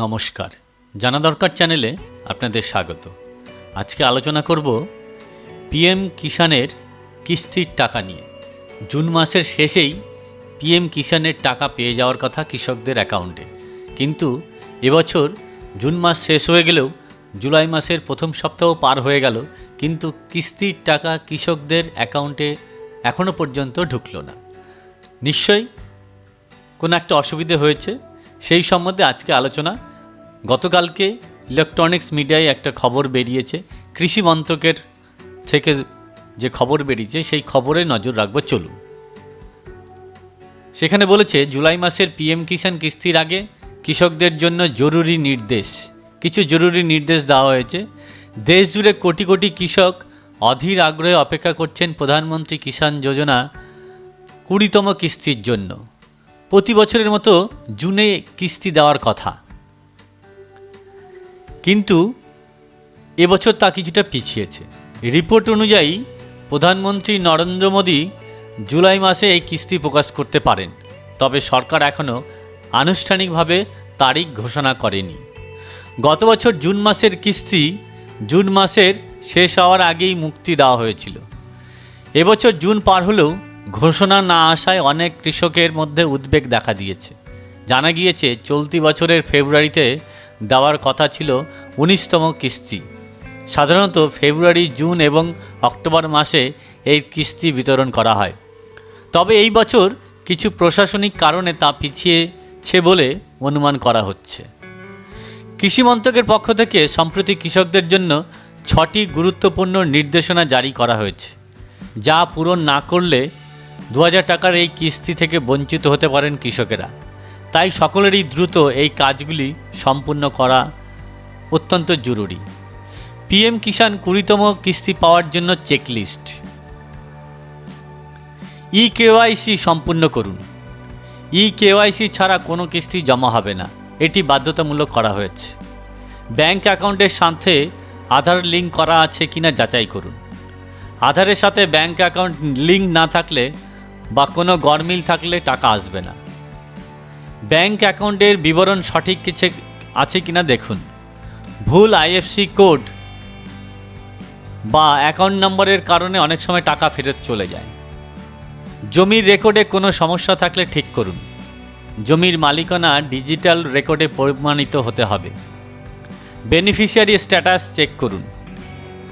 নমস্কার। জানা দরকার চ্যানেলে আপনাদের স্বাগত। আজকে আলোচনা করব পিএম কিষানের কিস্তির টাকা নিয়ে। জুন মাসের শেষেই পিএম কিষানের টাকা পেয়ে যাওয়ার কথা কৃষকদের অ্যাকাউন্টে। কিন্তু এবছর জুন মাস শেষ হয়ে গেলেও জুলাই মাসের প্রথম সপ্তাহ পার হয়ে গেল, কিন্তু কিস্তির টাকা কৃষকদের অ্যাকাউন্টে এখনও পর্যন্ত ঢুকলো না। নিশ্চয়ই কোনো একটা অসুবিধে হয়েছে? সেই সম্বন্ধে আজকে আলোচনা। গতকালকে ইলেকট্রনিক্স মিডিয়ায় একটা খবর বেরিয়েছে। কৃষি মন্ত্রকের থেকে যে খবর বেরিয়েছে, সেই খবরে নজর রাখব, চলুন। সেখানে বলেছে, জুলাই মাসের পিএম কিষাণ কিস্তির আগে কৃষকদের জন্য জরুরি নির্দেশ। কিছু জরুরি নির্দেশ দেওয়া হয়েছে। দেশ জুড়ে কোটি কোটি কৃষক অধীর আগ্রহে অপেক্ষা করছেন প্রধানমন্ত্রী কিষাণ যোজনা কুড়িতম কিস্তির জন্য। প্রতি বছরের মতো জুনে কিস্তি দেওয়ার কথা। কিন্তু এবছর তা কিছুটা পিছিয়েছে। রিপোর্ট অনুযায়ী প্রধানমন্ত্রী নরেন্দ্র মোদী জুলাই মাসে এই কিস্তি প্রকাশ করতে পারেন। তবে সরকার এখনও আনুষ্ঠানিকভাবে তারিখ ঘোষণা করেনি। গত বছর জুন মাসের কিস্তি জুন মাসের শেষ হওয়ার আগেই মুক্তি দেওয়া হয়েছিল। এবছর জুন পার হলেও ঘোষণা না আসায় অনেক কৃষকের মধ্যে উদ্বেগ দেখা দিয়েছে। জানা গিয়েছে, চলতি বছরের ফেব্রুয়ারিতে দেওয়ার কথা ছিল উনিশতম কিস্তি। সাধারণত ফেব্রুয়ারি, জুন এবং অক্টোবর মাসে এই কিস্তি বিতরণ করা হয়। তবে এই বছর কিছু প্রশাসনিক কারণে তা পিছিয়েছে বলে অনুমান করা হচ্ছে। কৃষি মন্ত্রকের পক্ষ থেকে সম্প্রতি কৃষকদের জন্য ছটি গুরুত্বপূর্ণ নির্দেশনা জারি করা হয়েছে, যা পূরণ না করলে দু হাজার টাকার এই কিস্তি থেকে বঞ্চিত হতে পারেন কৃষকেরা। তাই সকলেরই দ্রুত এই কাজগুলি সম্পূর্ণ করা অত্যন্ত জরুরি। পিএম কিষাণ কুড়িতম কিস্তি পাওয়ার জন্য চেকলিস্ট। ই কেওয়াইসি সম্পূর্ণ করুন। ই কেওয়াইসি ছাড়া কোনো কিস্তি জমা হবে না। এটি বাধ্যতামূলক করা হয়েছে। ব্যাংক অ্যাকাউন্টের সাথে আধার লিঙ্ক করা আছে কিনা যাচাই করুন। আধারের সাথে ব্যাংক অ্যাকাউন্ট লিঙ্ক না থাকলে বা কোনো গরমিল থাকলে টাকা আসবে না। ব্যাংক অ্যাকাউন্টের বিবরণ সঠিক কিছু আছে কিনা দেখুন। ভুল আইএফসি কোড বা অ্যাকাউন্ট নম্বরের কারণে অনেক সময় টাকা ফেরত চলে যায়। জমির রেকর্ডে কোনো সমস্যা থাকলে ঠিক করুন। জমির মালিকানা ডিজিটাল রেকর্ডে প্রমাণিত হতে হবে। বেনিফিশিয়ারি স্ট্যাটাস চেক করুন।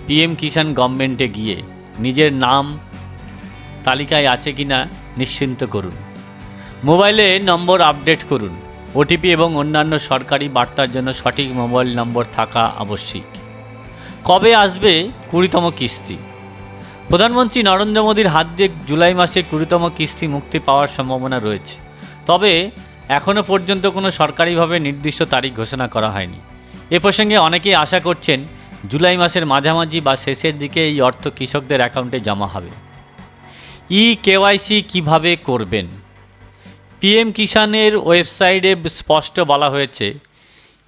পিএম কিষাণ গভর্নমেন্টে গিয়ে নিজের নাম তালিকায় আছে কিনা নিশ্চিন্ত করুন। মোবাইলে নম্বর আপডেট করুন। ওটিপি এবং অন্যান্য সরকারি বার্তার জন্য সঠিক মোবাইল নম্বর থাকা আবশ্যিক। কবে আসবে কুড়িতম কিস্তি? প্রধানমন্ত্রী নরেন্দ্র মোদীর হাত দিয়ে জুলাই মাসে কুড়িতম কিস্তি মুক্তি পাওয়ার সম্ভাবনা রয়েছে। তবে এখনও পর্যন্ত কোনো সরকারিভাবে নির্দিষ্ট তারিখ ঘোষণা করা হয়নি। এ প্রসঙ্গে অনেকেই আশা করছেন জুলাই মাসের মাঝামাঝি বা শেষের দিকে এই অর্থ কৃষকদের অ্যাকাউন্টে জমা হবে। ই কেওয়াইসি কীভাবে করবেন? পিএম কিষানের ওয়েবসাইটে স্পষ্ট বলা হয়েছে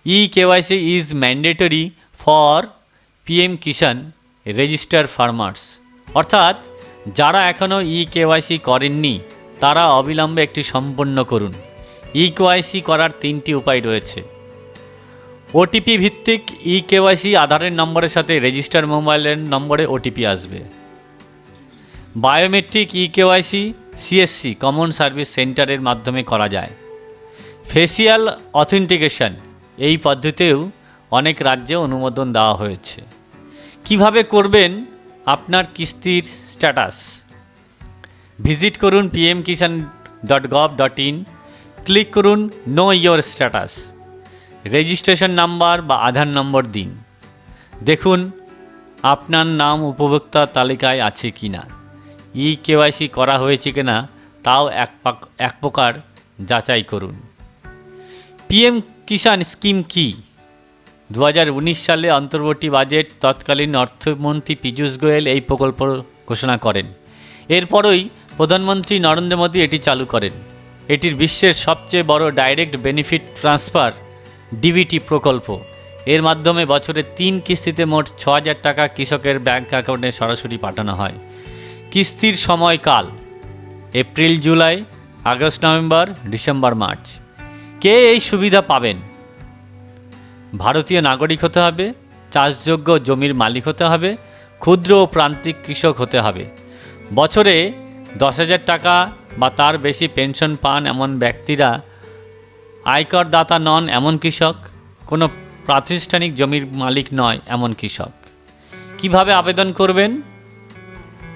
e KYC is mandatory for PM Kisan register farmers অর্থাৎ, যারা এখনও ই কেওয়াইসি করেননি, তারা অবিলম্বে একটি সম্পন্ন করুন। ই কেওয়াইসি করার তিনটি উপায় রয়েছে। ওটিপি ভিত্তিক ই কেওয়াইসি আধারের নম্বরের সাথে রেজিস্টার মোবাইলের নম্বরে ওটিপি আসবে। Biometric e KYC CSC, common service সেন্টারের মাধ্যমে করা যায়। ফেসিয়াল অথেন্টিকেশন, এই পদ্ধতিতেও অনেক রাজ্যে অনুমোদন দেওয়া হয়েছে। কীভাবে করবেন আপনার কিস্তির স্ট্যাটাস? ভিজিট করুন PM Kisan dot gov dot in click করুন know your status, registration number বা আধার নম্বর দিন। দেখুন, আপনার নাম উপভোক্তা তালিকায় আছে কি না ই কেওয়াইসি করা হয়েছে কিনা, তাও এক এক প্রকার যাচাই করুন। পিএম কিষাণ স্কিম কি? দু হাজার উনিশ সালে অন্তর্বর্তী বাজেট, তৎকালীন অর্থমন্ত্রী পীযূষ গোয়েল এই প্রকল্প ঘোষণা করেন। এরপরই প্রধানমন্ত্রী নরেন্দ্র মোদী এটি চালু করেন। এটির বিশ্বের সবচেয়ে বড় ডাইরেক্ট বেনিফিট ট্রান্সফার ডিবিটি প্রকল্প। এর মাধ্যমে বছরে তিন কিস্তিতে মোট ছ হাজার টাকা কৃষকের ব্যাংক অ্যাকাউন্টে সরাসরি পাঠানো হয়। কিস্তির সময়কাল। April, July, August, November, December, March. কে এই সুবিধা পাবেন? ভারতীয় নাগরিক হতে হবে, চাষযোগ্য জমির মালিক হতে হবে, ক্ষুদ্র ও প্রান্তিক কৃষক হতে হবে। বছরে দশ হাজার টাকা বা তার বেশি পেনশন পান এমন ব্যক্তিরা, আয়কর দাতা নন এমন কৃষক, কোনো প্রাতিষ্ঠানিক জমির মালিক নয় এমন কৃষক। কীভাবে আবেদন করবেন?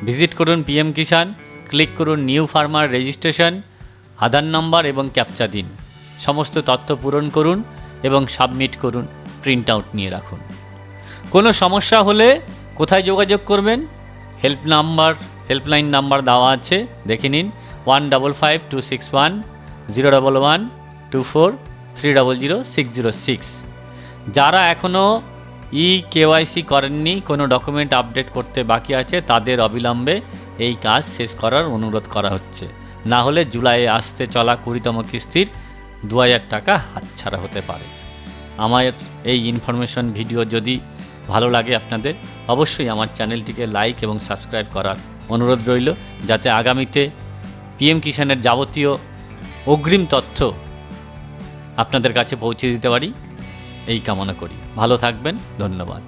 ভিজিট করুন পিএম কিষাণ, ক্লিক করুন new farmer registration, Aadhaar number এবং ক্যাপচা দিন। সমস্ত তথ্য পূরণ করুন এবং সাবমিট করুন, প্রিন্ট আউট নিয়ে রাখুন। কোনো সমস্যা হলে কোথায় যোগাযোগ করবেন? হেল্প নাম্বার, হেল্পলাইন নাম্বার দেওয়া আছে, দেখে নিন। One double five two six one, zero double one two four three double zero six zero six. যারা এখনও ই কেওয়াইসি করেননি, কোনো ডকুমেন্ট আপডেট করতে বাকি আছে, তাদের অবিলম্বে এই কাজ শেষ করার অনুরোধ করা হচ্ছে। না হলে জুলাইয়ে আসতে চলা কুড়িতম কিস্তির দু হাজার টাকা হাতছাড়া হতে পারে। আমার এই ইনফরমেশন ভিডিও যদি ভালো লাগে আপনাদের, অবশ্যই আমার চ্যানেলটিকে লাইক এবং সাবস্ক্রাইব করার অনুরোধ রইল, যাতে আগামীতে পিএম কিষাণের যাবতীয় অগ্রিম তথ্য আপনাদের কাছে পৌঁছে দিতে পারি, এই কামনা করি। ভালো থাকবেন ধন্যবাদ।